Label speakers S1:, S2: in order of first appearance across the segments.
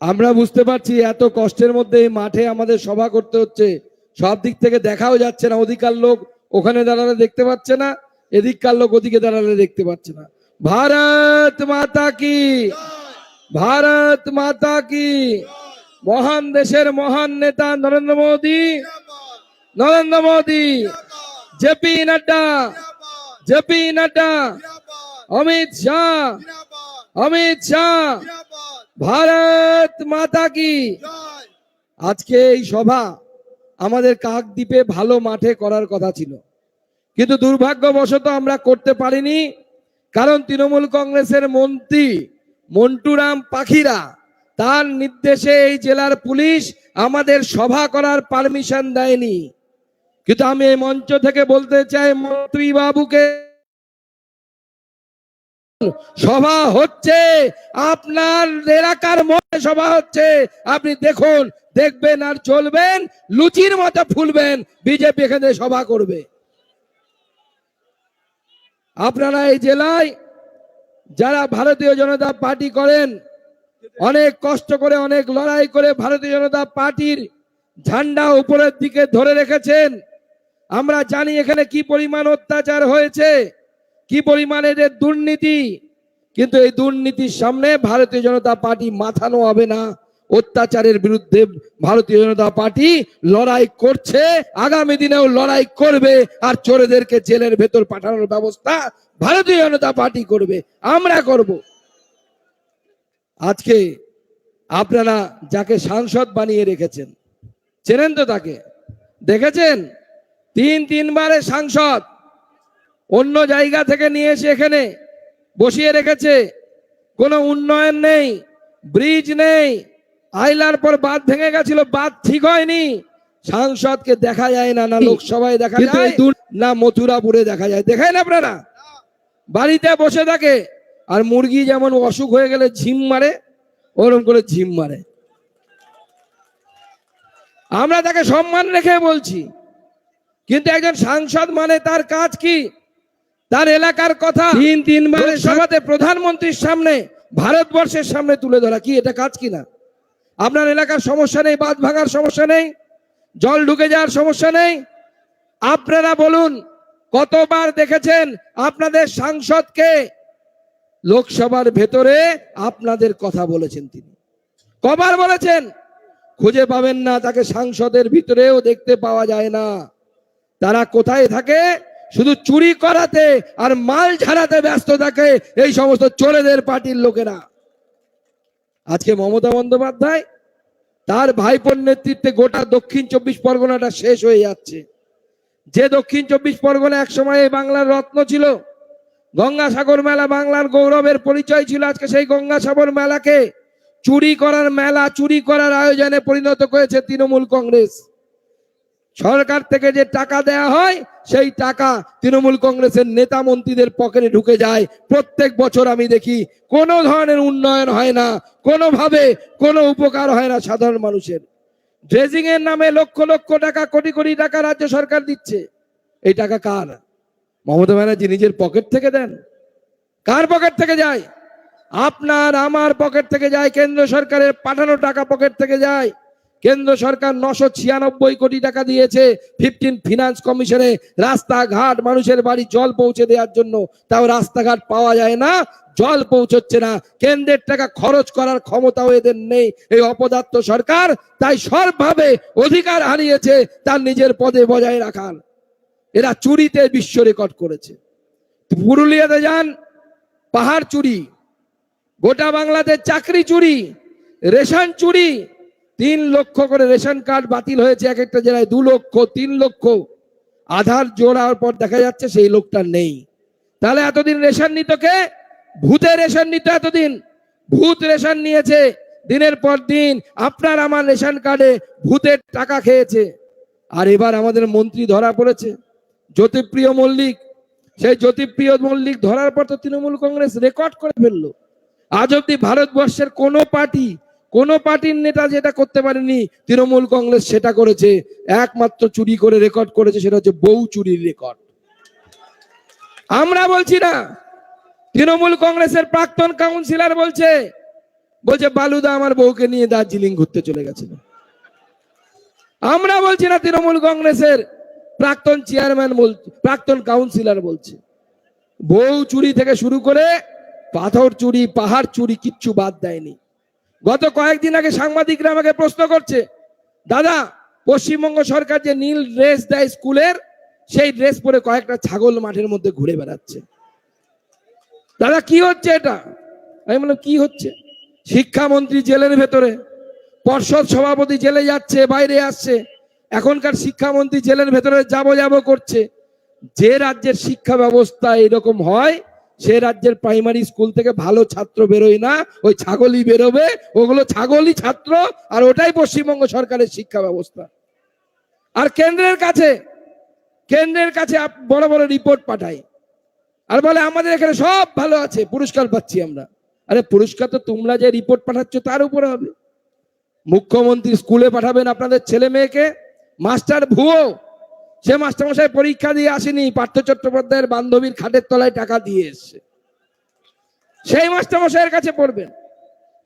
S1: আমরা বুঝতে পারছি এত কষ্টের মধ্যে মাঠে আমাদের সভা করতে হচ্ছে। সব দিক থেকে দেখাও যাচ্ছে না অধিকার লোক ওখানে দাঁড়ালে দেখতে পাচ্ছে না, এদিককার লোক ওদিকে দাঁড়ালে দেখতে পাচ্ছে না। ভারত মাতা কি? ভারত মাতা কি? মহান দেশের মহান নেতা নরেন্দ্র মোদী? নরেন্দ্র মোদী? জেপি নাড্ডা? জেপি নাড্ডা? অমিত শাহ? অমিত শাহ ভারত মাতা কি? আজকে এই সভা আমাদের কাকদ্বীপে ভালো মাঠে করার কথা ছিল। কিন্তু দুর্ভাগ্যবশত আমরা করতে পারিনি কারণ তৃণমূল কংগ্রেসের মন্ত্রী মন্টুরাম পাখিরা তার নির্দেশে এই জেলার পুলিশ আমাদের সভা করার পারমিশন দেয়নি। কিন্তু আমি এই মঞ্চ থেকে বলতে চাই মন্ত্রী বাবুকে সভা হচ্ছে, আপনার এলাকার মধ্যে সভা হচ্ছে। আপনি দেখুন, দেখবেন আর চলবেন, লুচির মতো ফুলবেন, বিজেপি এখানে সভা করবে। আপনারা এই জেলায় যারা ভারতীয় জনতা পার্টি করেন, অনেক কষ্ট করে, অনেক লড়াই করে ভারতীয় জনতা পার্টির ঝান্ডা উপরের দিকে ধরে রেখেছেন। আমরা জানি এখানে কি পরিমাণ অত্যাচার হয়েছে। কি পরিমাণ এদের দুর্নীতি? কিন্তু এই দুর্নীতির সামনে ভারতীয় জনতা পার্টি মাথা নোয়াবে না। অত্যাচারের বিরুদ্ধে ভারতীয় জনতা পার্টি লড়াই করছে, আগামী দিনেও লড়াই করবে আর চোরেদেরকে জেলের ভেতর পাঠানোর ব্যবস্থা ভারতীয় জনতা পার্টি করবে। আমরা করব। আজকে আপনারা যাকে সাংসদ বানিয়ে রেখেছেন, চেনেন তো তাকে? দেখেছেন? তিন তিনবারে সাংসদ। অন্য জায়গা থেকে নিয়ে এসে এখানে বসিয়ে রেখেছে। কোনো উন্নয়ন নেই ব্রিজ নেই। আইলার পর বাঁধ ভেঙে গেছিল বাঁধ ঠিক হয়নি। সাংসদকে দেখা যায় না না লোকসভায় দেখা যায় না মথুরাপুরে দেখা যায়। দেখায় না আপনারা বাড়িতে বসে থাকে আর মুরগি যেমন অসুখ হয়ে গেলে ঝিম মারে ওরকম করে ঝিম মারে। আমরা তাকে সম্মান রেখে বলছি কিন্তু একজন সাংসদ মানে তার কাজ কি? তার এলাকার কথা তিন তিনবার সভাতে প্রধানমন্ত্রীর সামনে ভারতবর্ষের সামনে তুলে ধরা। কি এটা কাজ কিনা? আপনার এলাকার সমস্যা নেই বাঁধ ভাঙার সমস্যা নেই জল ঢুকে যাওয়ার সমস্যা নেই। আপনারা বলুন কতবার দেখেছেন আপনাদের সাংসদকে? লোকসভার ভেতরে আপনাদের কথা বলেছেন তিনি। কবার বলেছেন খুঁজে পাবেন না তাকে সাংসদের ভিতরেও দেখতে পাওয়া যায় না। তারা কোথায় থাকে? শুধু চুরি করাতে আর মাল ঝাড়াতে ব্যস্ত থাকে এই সমস্ত চোরেদের পার্টির লোকেরা। আজকে মমতা বন্দ্যোপাধ্যায় তার ভাইপোর নেতৃত্বে গোটা দক্ষিণ চব্বিশ পরগনাটা শেষ হয়ে যাচ্ছে। যে দক্ষিণ চব্বিশ পরগনা এক সময় বাংলার রত্ন ছিল, গঙ্গাসাগর মেলা বাংলার গৌরবের পরিচয় ছিল। আজকে সেই গঙ্গাসাগর মেলাকে চুরি করার মেলা, চুরি করার আয়োজনে পরিণত করেছে তৃণমূল কংগ্রেস। সরকার থেকে যে টাকা দেয়া হয়, সেই টাকা তৃণমূল কংগ্রেসের নেতা মন্ত্রীদের পকেটে ঢুকে যায়। প্রত্যেক বছর আমি দেখি, কোনো ধরনের উন্নয়ন হয় না, কোনোভাবে কোনো উপকার হয় না সাধারণ মানুষের। ড্রেজিং এর নামে লক্ষ লক্ষ টাকা, কোটি কোটি টাকা রাজ্য সরকার দিচ্ছে। এই টাকা কার? মমতা ব্যানার্জি নিজের পকেট থেকে দেন। কার পকেট থেকে যায়? আপনার, আমার পকেট থেকে যায়, কেন্দ্র সরকারের পাঠানো টাকা পকেট থেকে যায়। কেন্দ্র সরকার নশো ছিয়ানব্বই কোটি টাকা দিয়েছে ফিফটিন ফিনান্স কমিশনে রাস্তাঘাট মানুষের বাড়ি জল পৌঁছে দেওয়ার জন্য। তাও রাস্তাঘাট পাওয়া যায় না, জল পৌঁছচ্ছে না। কেন্দ্রের টাকা খরচ করার ক্ষমতাও এদের নেই। এই অপদার্থ সরকার তাই সবভাবে অধিকার হারিয়েছে, তার নিজের পদে বজায় রাখার। এরা চুরিতে বিশ্ব রেকর্ড করেছে। পুরুলিয়াতে যান, পাহাড় চুরি, গোটা বাংলাতে চাকরি চুরি, রেশন চুরি তিন লক্ষ করে রেশন কার্ড বাতিল হয়েছে এক একটা জেলায়, দু লক্ষ, তিন লক্ষ। আধার জোড়ার পর দেখা যাচ্ছে সেই লোকটা নেই। তাহলে এতদিন রেশন নিত কে? ভূতে রেশন নিত এতদিন। ভূত রেশন নিয়েছে। দিনের পর দিন আপনার আমার রেশন কার্ডে ভূতের টাকা খেয়েছে। আর এবার আমাদের মন্ত্রী ধরা পড়েছে। জ্যোতিপ্রিয় মল্লিক, সেই জ্যোতিপ্রিয় মল্লিক ধরার পর তো তৃণমূল কংগ্রেস রেকর্ড করে ফেলল। আজ অব্দি ভারতবর্ষের কোনো পার্টি কোন পার্টির নেতা যেটা করতে পারেনি, তৃণমূল কংগ্রেস সেটা করেছে, একমাত্র চুরি করে রেকর্ড করেছে, সেটা হচ্ছে বউ চুরির রেকর্ড আমরা বলছি না, তৃণমূল কংগ্রেসের প্রাক্তন কাউন্সিলর বলছে বলছে, বালুদা আমার বউকে নিয়ে দার্জিলিং ঘুরতে চলে গেছিল আমরা বলছি না, তৃণমূল কংগ্রেসের প্রাক্তন চেয়ারম্যান বলছে প্রাক্তন কাউন্সিলর বলছে, বউ চুরি থেকে শুরু করে পাথর চুরি, পাহাড় চুরি কিচ্ছু বাদ দেয়নি। গত কয়েকদিন আগে সাংবাদিকরা আমাকে প্রশ্ন করছে, দাদা, পশ্চিমবঙ্গ সরকার যে নীল ড্রেস দেয় স্কুলের, সেই ড্রেস পরে কয়েকটা ছাগল মাঠের মধ্যে ঘুরে বেড়াচ্ছে। দাদা, কি হচ্ছে এটা? আমি বললাম, কি হচ্ছে? শিক্ষামন্ত্রী জেলের ভেতরে, পর্ষদ সভাপতি জেলে যাচ্ছে, বাইরে আসছে, এখনকার শিক্ষামন্ত্রী জেলের ভেতরে যাব যাব করছে। যে রাজ্যের শিক্ষা ব্যবস্থা এরকম হয় সে রাজ্যের প্রাইমারি স্কুল থেকে ভালো ছাত্র বেরোয় না, ওই ছাগলই বেরোবে, ওগুলো ছাগলই ছাত্র, আর ওটাই পশ্চিমবঙ্গ সরকারের শিক্ষা ব্যবস্থা। আর কেন্দ্রের কাছে কেন্দ্রের কাছে বড় বড় রিপোর্ট পাঠায়। আর বলে, আমাদের এখানে সব ভালো আছে, পুরস্কার পাচ্ছি আমরা। আরে, পুরস্কার তো তোমরা যে রিপোর্ট পাঠাচ্ছ তার উপরে হবে। মুখ্যমন্ত্রী স্কুলে পাঠাবেন আপনাদের ছেলে মেয়েকে, মাস্টার ভুয়ো। সে মাস্টারমশাই পরীক্ষা দিয়ে আসেনি, পার্থ চট্টোপাধ্যায়ের বান্ধবীর খাটের তলায় টাকা দিয়ে এসছে। সেই মাস্টারমশাইয়ের কাছে পড়বেন।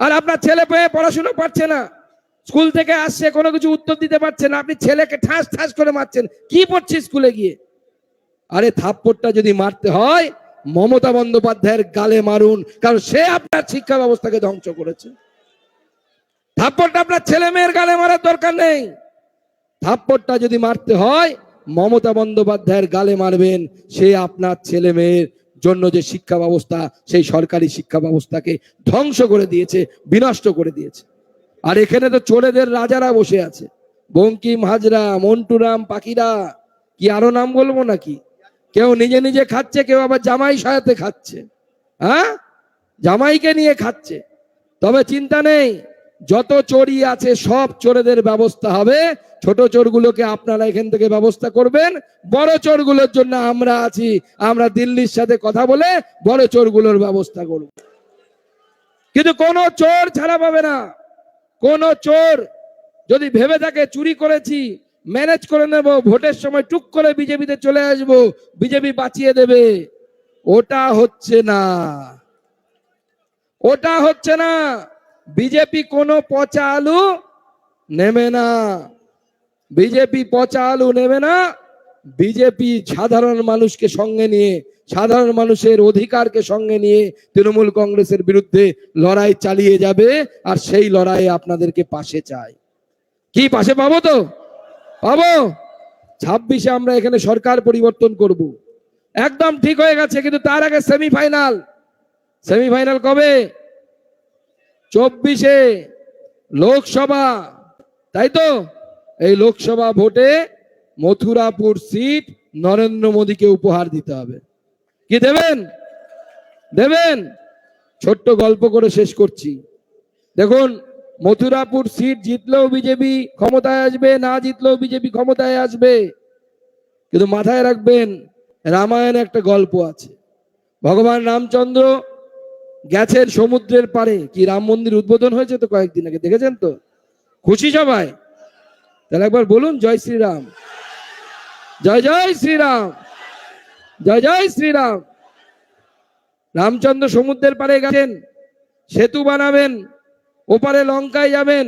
S1: আর আপনার ছেলে পেয়ে পড়াশুনো পারছে না। স্কুল থেকে আসছে, কোনো কিছু উত্তর দিতে পারছে না। আপনি ছেলেকে ঠাস ঠাস করে মারছেন। কি পড়ছে স্কুলে গিয়ে? আরে থাপ্পড়টা যদি মারতে হয়, মমতা বন্দ্যোপাধ্যায়ের গালে মারুন, কারণ সে আপনার শিক্ষা ব্যবস্থাকে ধ্বংস করেছে। থাপ্পড়টা আপনার ছেলে মেয়ের গালে মারার দরকার নেই। থাপ্পড়টা যদি মারতে হয় মমতা বন্দ্যোপাধ্যায়ের গালে মারবেন সে আপনার ছেলে মেয়ের জন্য যে শিক্ষা ব্যবস্থা, সেই সরকারি শিক্ষা ব্যবস্থাকে ধ্বংস করে দিয়েছে, বিনষ্ট করে দিয়েছে। আর এখানে তো চোরেদের রাজারা বসে আছে। বঙ্কিম হাজরা মন্টুরাম, পাখিরা, কি আরও নাম বলব নাকি? কেউ নিজে নিজে খাচ্ছে, কেউ আবার জামাই সহায়তে খাচ্ছে। হ্যাঁ? জামাইকে নিয়ে খাচ্ছে। তবে চিন্তা নেই যত চোরই আছে, সব চোরেদের ব্যবস্থা হবে। ছোট চোরগুলোকে আপনারা এখান থেকে ব্যবস্থা করবেন। বড় চোরগুলোর জন্য আমরা আছি। আমরা দিল্লির সাথে কথা বলে বড় চোরগুলোর ব্যবস্থা করব। কিন্তু কোন চোর ছাড়া পাবে না। কোন চোর যদি ভেবে থাকে, চুরি করেছি, ম্যানেজ করে নেব, ভোটের সময় টুক করে বিজেপিতে চলে আসব, বিজেপি বাঁচিয়ে দেবে। ওটা হচ্ছে না। ওটা হচ্ছে না। বিজেপি কোনো পচা আলু নেবে না। বিজেপি পচা আলু নেবে না। বিজেপি সাধারণ মানুষকে সঙ্গে নিয়ে, সাধারণ মানুষের অধিকারকে সঙ্গে নিয়ে তৃণমূল কংগ্রেসের বিরুদ্ধে লড়াই চালিয়ে যাবে আর সেই লড়াইয়ে আপনাদেরকে পাশে চাই। কি, পাশে পাবো তো? পাবো। ছাব্বিশে আমরা এখানে সরকার পরিবর্তন করব। একদম ঠিক হয়ে গেছে, কিন্তু তার আগে সেমিফাইনাল। সেমিফাইনাল কবে? চব্বিশে লোকসভা, তাই তো? এই লোকসভা ভোটে মথুরাপুর সিট নরেন্দ্র মোদীকে উপহার দিতে হবে। কি দেবেন? দেবেন? ছোট্ট গল্প করে শেষ করছি। দেখুন, মথুরাপুর সিট জিতলেও বিজেপি ক্ষমতায় আসবে, না জিতলেও বিজেপি ক্ষমতায় আসবে। কিন্তু মাথায় রাখবেন, রামায়ণে একটা গল্প আছে। ভগবান রামচন্দ্র গেছেন সমুদ্রের পারে কি রাম মন্দির উদ্বোধন হয়েছে তো কয়েকদিন আগে, দেখেছেন তো? খুশি সবাই? তাহলে একবার বলুন, জয় শ্রীরাম। জয় জয় শ্রীরাম। জয় জয় শ্রীরাম। রামচন্দ্র সমুদ্রের পারে গেছেন, সেতু বানাবেন, ওপারে লঙ্কায় যাবেন।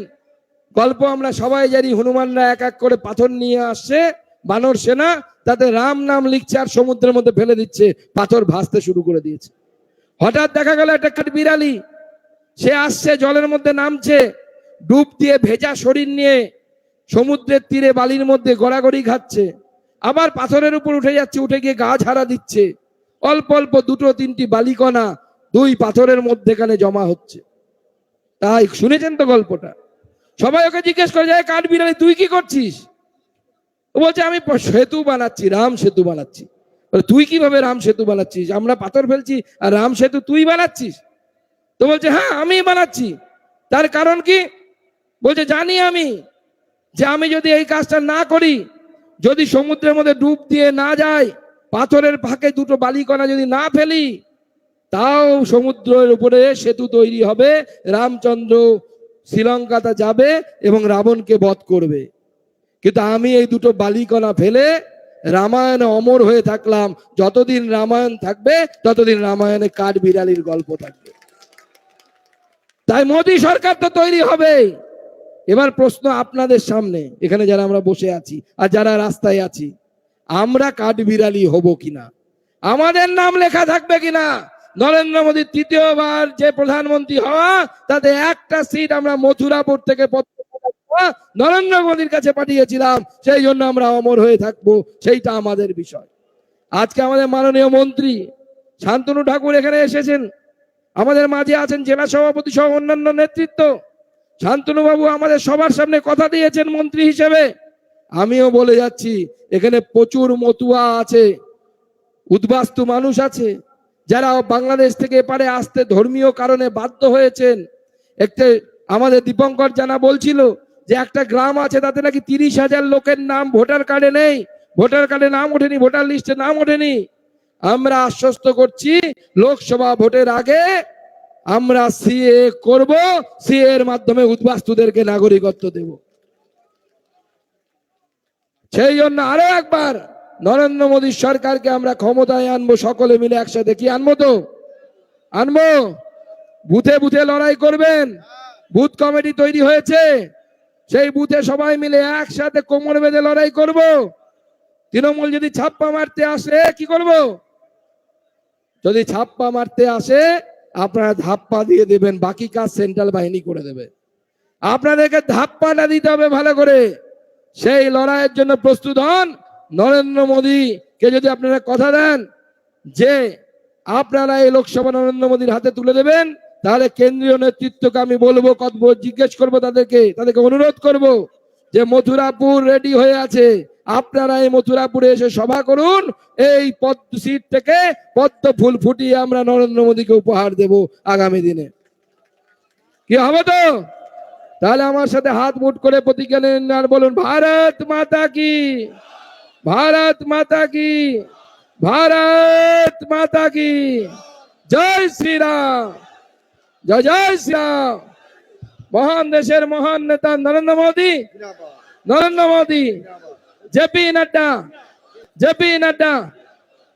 S1: গল্প আমরা সবাই জানি, হনুমানরা এক এক করে পাথর নিয়ে আসছে, বানর সেনা, তাতে রাম নাম লিখছে আর সমুদ্রের মধ্যে ফেলে দিচ্ছে, পাথর ভাসতে শুরু করে দিয়েছে। হঠাৎ দেখা গেল একটা কাঠ বিড়ালি। সে আসছে, জলের মধ্যে নামছে, ডুব দিয়ে ভেজা শরীর নিয়ে সমুদ্রের তীরে বালির মধ্যে গড়াগড়ি খাচ্ছে। আবার পাথরের উপর উঠে যাচ্ছে, উঠে গিয়ে গা ঝাড়া দিচ্ছে। অল্প অল্প দুটো তিনটি বালিকণা দুই পাথরের মধ্যেখানে জমা হচ্ছে। তাই শুনেছেন তো গল্পটা? সবাই ওকে জিজ্ঞেস করে যায় কাঠ বিড়ালি, তুই কি করছিস? বলছে, আমি সেতু বানাচ্ছি, রাম সেতু বানাচ্ছি। তুই কীভাবে রাম সেতু বানাচ্ছিস? আমরা পাথর ফেলছি আর রাম সেতু তুই বানাচ্ছিস? তো বলছে হ্যাঁ আমি বানাচ্ছি। তার কারণ কি? বলছে, জানি আমি যে আমি যদি এই কাজটা না করি, যদি সমুদ্রের মধ্যে ডুব দিয়ে না যায় পাথরের ফাঁকে দুটো বালিকণা যদি না ফেলি, তাও সমুদ্রের উপরে সেতু তৈরি হবে, রামচন্দ্র শ্রীলঙ্কাতে যাবে এবং রাবণকে বধ করবে। কিন্তু আমি এই দুটো বালিকণা ফেলে রামায়ণে অমর হয়ে থাকলাম। যতদিন রামায়ণ থাকবে, ততদিন রামায়ণে কাঠ বিড়ালির গল্প থাকবে। তাই মোদী সরকার তো তৈরি হবে। এবার প্রশ্ন আপনাদের সামনে, এখানে যারা আমরা বসে আছি আর যারা রাস্তায় আছি, আমরা কাঠবিড়ালি হব কিনা? আমাদের নাম লেখা থাকবে কিনা? নরেন্দ্র মোদী তৃতীয়বার যে প্রধানমন্ত্রী হওয়া, তাতে একটা সিট আমরা মথুরাপুর থেকে নরেন্দ্র মোদীর কাছে পাঠিয়েছিলাম, সেই জন্য আমরা অমর হয়ে থাকব, সেইটা আমাদের বিষয়। আজকে আমাদের মাননীয় মন্ত্রী শান্তনু ঠাকুর এখানে এসেছেন। আমাদের মাঝে আছেন জেলা সভাপতি সহ অন্যান্য নেতৃত্ব। শান্তনু বাবু আমাদের সবার সামনে কথা দিয়েছেন মন্ত্রী হিসেবে। আমিও বলে যাচ্ছি, এখানে প্রচুর মতুয়া আছে, উদ্বাস্তু মানুষ আছে, যারা বাংলাদেশ থেকে এপারে আসতে ধর্মীয় কারণে বাধ্য হয়েছেন। একটা আমাদের দীপঙ্কর জানা বলছিল যে একটা গ্রাম আছে, তাতে নাকি তিরিশ হাজার লোকের নাম ভোটার কার্ডে নেই। ভোটার কার্ডে নাম ওঠেনি, ভোটার লিস্টে নাম ওঠেনি। আমরা আশ্বস্ত করছি, লোকসভা ভোটের আগে আমরা সিএ করব, সিএ এর মাধ্যমে উদ্বাস্তুদেরকে নাগরিকত্ব দেব। সেই জন্য আরও একবার নরেন্দ্র মোদী সরকারকে আমরা ক্ষমতায় আনব, সকলে মিলে একসাথে। কি আনব তো? আনব? বুথে বুথে লড়াই করবেন। বুথ কমিটি তৈরি হয়েছে। সেই বুথে সবাই মিলে একসাথে কোমর বেঁধে লড়াই করব। তৃণমূল যদি ছাপ্পা মারতে আসে, কি করব? যদি ছাপ্পা মারতে আসে, আপনারা ধাপ্পা দিয়ে দেবেন, বাকি কাজ সেন্ট্রাল বাহিনী করে দেবে। আপনাদেরকে ধাপ্পাটা দিতে হবে ভালো করে। সেই লড়াইয়ের জন্য প্রস্তুত হন নরেন্দ্র মোদী কে যদি আপনারা কথা দেন, যে আপনারা এই লোকসভা নরেন্দ্র মোদীর হাতে তুলে দেবেন তাহলে কেন্দ্রীয় নেতৃত্বকে আমি বলব জিজ্ঞেস করব তাদেরকে তাদেরকে অনুরোধ করব যে মথুরাপুর রেডি হয়ে আছে। আপনারা এই মথুরাপুরে এসে সভা করুন, এই পদ্ম সিট থেকে পদ্ম ফুল ফুটিয়ে আমরা নরেন্দ্র মোদীকে উপহার দেব আগামী দিনে। কি হবে তো? তাহলে আমার সাথে হাত মুট করে প্রতিজ্ঞা নিন আর বলুন, ভারত মাতা কি? ভারত মাতা কি? ভারত মাতা কি? জয় শ্রীরাম। জয় জয় শ্রীরাম। মহান দেশের মহান নেতা নরেন্দ্র মোদী। নরেন্দ্র মোদী জেপি নাড্ডা জেপি নাড্ডা,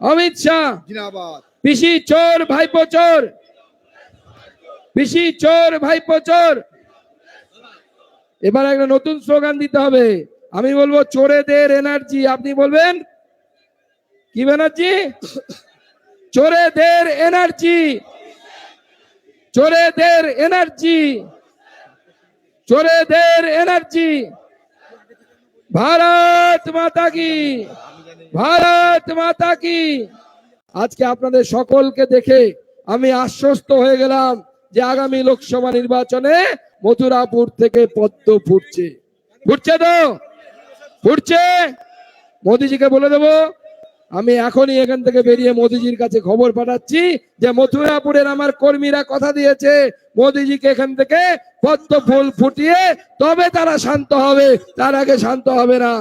S1: অমিত শাহ, পিসি চোর, ভাইপো চোর, পিসি চোর, ভাইপো চোর। এবার একটা নতুন স্লোগান দিতে হবে। আমি বলব চোরেদের এনার্জি, আপনি বলবেন? কি ব্যানার্জি? চোরেদের এনার্জি। চোরেদের এনার্জি চোরেদের এনার্জি ভারত মাতা কি? ভারত মাতা কি? আজকে আপনাদের সকলকে দেখে আমি আশ্বস্ত হয়ে গেলাম যে আগামী লোকসভা নির্বাচনে মথুরাপুর থেকে পদ্ম ফুটছে। ফুটছে তো? ফুটছে? মোদিজিকে বলে দেবো আমি এখনই এখান থেকে বেরিয়ে মোদিজির কাছে খবর পাঠাচ্ছি যে মথুরাপুরের আমার কর্মীরা কথা দিয়েছে, মোদিজিকে এখান থেকে পদ্ম ফুল ফুটিয়ে তবে তারা শান্ত হবে, তার আগে শান্ত হবে না।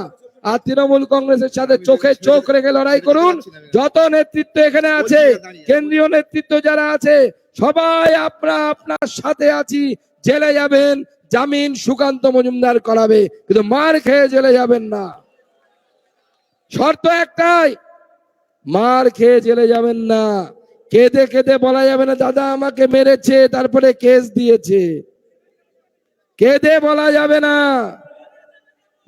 S1: আর তৃণমূল কংগ্রেসের সাথে চোখে চোখ রেখে লড়াই করুন, যত নেতৃত্ব এখানে আছে, কেন্দ্রীয় নেতৃত্ব যারা আছে, সবাই আপনারা আপনার সাথে আছি, জেলে যাবেন, জামিন সুকান্ত মজুমদার করাবে, কিন্তু মার খেয়ে জেলে যাবেন না। শর্ত একটাই মার খেয়ে জেলে যাবেন না। কেঁদে কেঁদে বলা যাবে না, দাদা আমাকে মেরেছে, তারপরে কেস দিয়েছে। কেঁদে বলা যাবে না।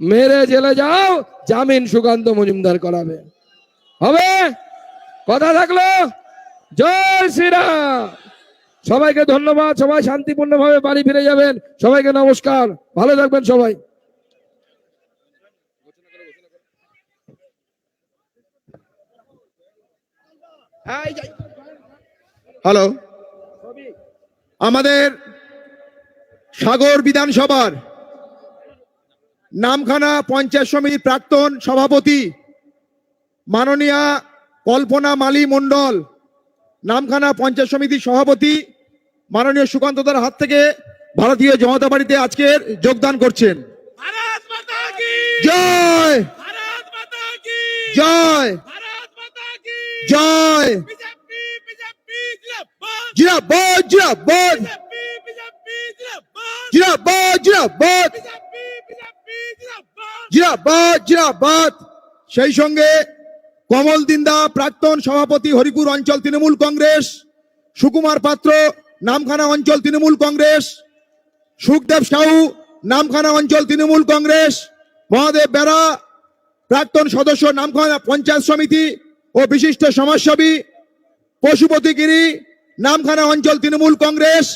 S1: মেরে জেলে যাও, জামিন সুকান্ত মজুমদার করাবে। হবে? কথা থাকল? জয় শ্রীরাম। সবাইকে ধন্যবাদ, সবাই শান্তিপূর্ণভাবে বাড়ি ফিরে যাবেন। সবাইকে নমস্কার, ভালো থাকবেন সবাই।
S2: হ্যালো আমাদের সাগর বিধানসভার নামখানা পঞ্চায়েত সমিতির প্রাক্তন সভাপতি মাননীয়া কল্পনা মালি মণ্ডল নামখানা পঞ্চায়েত সমিতির সভাপতি মাননীয় সুকান্তদার হাত থেকে ভারতীয় জনতা পার্টিতে আজকের যোগদান করছেন। জয়! জয়! জয়। জিরাবাদ জিরাবাদ। জিরাবাদ জিরাবাদ। জিরাবাদ জিরাবাদ। সেই সঙ্গে কমল দিন্দা, প্রাক্তন সভাপতি হরিপুর অঞ্চল তৃণমূল কংগ্রেস, সুকুমার পাত্র, নামখানা অঞ্চল তৃণমূল কংগ্রেস, সুখদেব সাহু, নামখানা অঞ্চল তৃণমূল কংগ্রেস, মহাদেব বেড়া প্রাক্তন সদস্য নামখানা পঞ্চায়েত সমিতি ও বিশিষ্ট সমাজসেবী পশুপতি গিরি নামখানা অঞ্চল তৃণমূল কংগ্রেস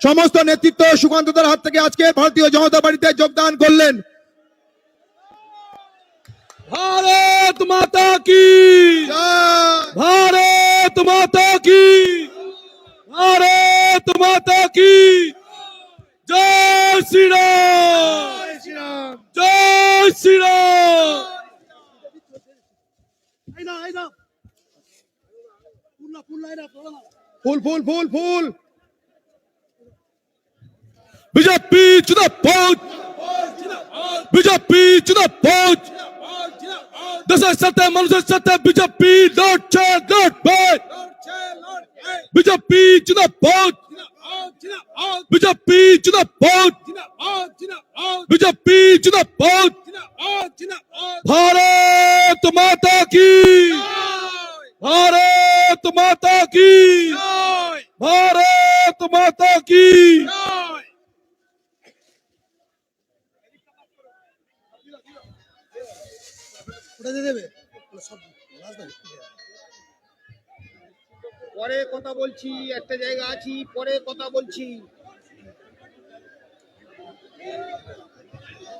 S2: সমস্ত নেতৃত্ব সুকান্তদার হাত থেকে আজকে ভারতীয় জনতা পার্টিতে যোগদান করলেন।
S3: ভারত মাতা কি? ভারত মাতা কি? ভারত মাতা কি? জয় শ্রীরাম। জয় শ্রীরাম।
S2: ফুল ফুল ফুল ফুল
S3: BJP to the vote BJP to the vote দেশের সাথে মানুষের সাথে বিজেপি লড়ছে লড়বে BJP to the vote BJP to the vote BJP to the vote Bharat Mata কি? ভারত মাতা কি? ভারত মাতা কি?
S4: পরে কথা বলছি একটা জায়গা আছি পরে কথা বলছি।